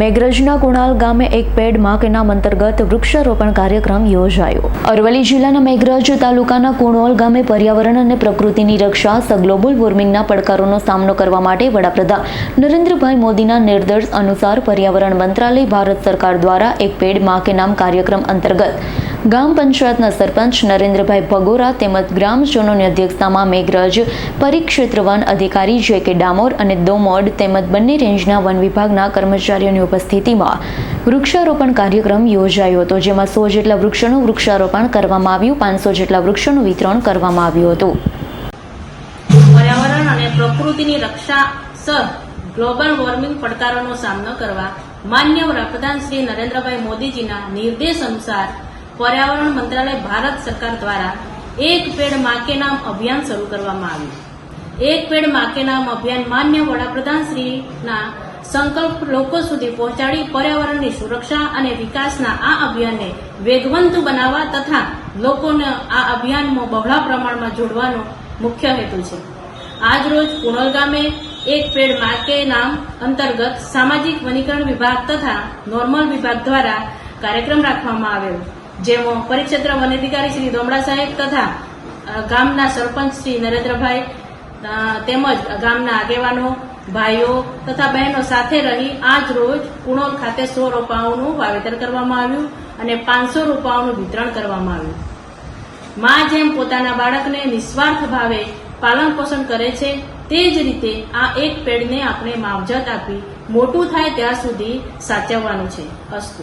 મેઘરજના કુણાલ ગામે એક પેડમાં કેનામ અંતર્ગત વૃક્ષારોપણ કાર્યક્રમ યોજાયો. અરવલ્લી જિલ્લાના મેઘરજ તાલુકાના કુણોલ ગામે પર્યાવરણ અને પ્રકૃતિની રક્ષા સ ગ્લોબલ વોર્મિંગના પડકારોનો સામનો કરવા માટે વડાપ્રધાન નરેન્દ્રભાઈ મોદીના નિર્દેશ અનુસાર પર્યાવરણ મંત્રાલય ભારત સરકાર દ્વારા એક પેડમાં નામ કાર્યક્રમ અંતર્ગત ગામ પંચાયતના સરપંચ નરેન્દ્રભાઈ ભગોરા તેમજ ગ્રામજનોની અધ્યક્ષતામાં મેઘરજ પરિક્ષેત્ર વન અધિકારી જે કે ડામોર અને દોમોડ તેમજ બંને રેન્જના વન વિભાગના કર્મચારીઓની ઉપસ્થિતિમાં વૃક્ષારોપણ કાર્યક્રમ યોજાયો હતો, જેમાં સો જેટલા વૃક્ષોનું વૃક્ષારોપણ કરવામાં આવ્યું, પાંચસો જેટલા વૃક્ષોનું વિતરણ કરવામાં આવ્યું હતું. પર્યાવરણ અને પ્રકૃતિની રક્ષા સર ગ્લોબલ વોર્મિંગ પડકારોનો સામનો કરવા માન્ય વડાપ્રધાન શ્રી નરેન્દ્રભાઈ મોદીજીના નિર્દેશ અનુસાર પર્યાવરણ મંત્રાલય ભારત સરકાર દ્વારા એક પેડમાં નામ અભિયાન શરૂ કરવામાં આવ્યું. એક પેડમાં નામ અભિયાન માન્ય વડાપ્રધાન શ્રીના સંકલ્પ લોકો સુધી પહોંચાડી પર્યાવરણની સુરક્ષા અને વિકાસના આ અભિયાનને વેગવંત બનાવવા તથા લોકોને આ અભિયાનમાં બહોળા પ્રમાણમાં જોડવાનો મુખ્ય હેતુ છે. આજ રોજ કુણલ ગામે એક પેડ માકે નામ અંતર્ગત સામાજિક વનીકરણ વિભાગ તથા નોર્મલ વિભાગ દ્વારા કાર્યક્રમ રાખવામાં આવ્યો જેમાં પરિક્ષેત્ર વન અધિકારી શ્રી દોમડા સાહેબ તથા ગામના સરપંચ શ્રી નરેન્દ્રભાઈ તેમજ ગામના આગેવાનો, ભાઈઓ તથા બહેનો સાથે રહી આજ રોજ કુણોલ ખાતે સો રોપાઓનું વાવેતર કરવામાં આવ્યું અને પાંચસો રોપાઓનું વિતરણ કરવામાં આવ્યું. મા જેમ પોતાના બાળકને નિસ્વાર્થ ભાવે પાલન પોષણ કરે છે, તે જ રીતે આ એક પેડને આપણે માવજત આપી મોટું થાય ત્યાં સુધી સાચવવાનું છે. અસ્તુ.